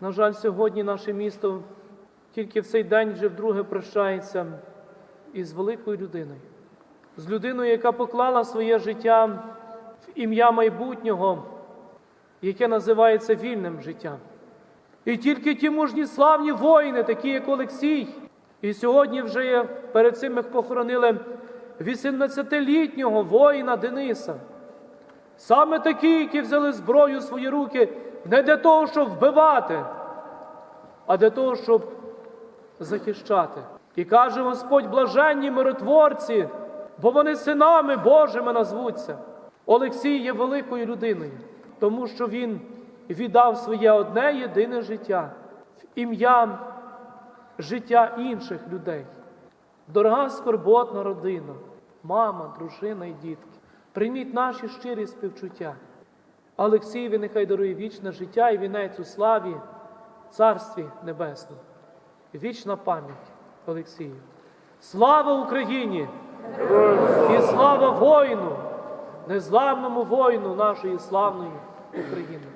На жаль, сьогодні наше місто тільки в цей день вже вдруге прощається із великою людиною, з людиною, яка поклала своє життя в ім'я майбутнього, яке називається вільним життям. І тільки ті мужні славні воїни, такі як Олексій, і сьогодні вже перед цим їх похоронили 18-літнього воїна Дениса. Саме такі, які взяли зброю в свої руки не для того, щоб вбивати, а для того, щоб захищати. І каже Господь, блаженні миротворці, бо вони синами Божими назвуться. Олексій є великою людиною, тому що він віддав своє одне єдине життя в ім'я життя інших людей. Дорога скорботна родина, мама, дружина і дітки, прийміть наші щирі співчуття. Олексієві нехай дарує вічне життя і вінець у славі, Царстві Небесному. Вічна пам'ять Олексію. Слава Україні! І слава воїну, незламному воїну нашої славної України.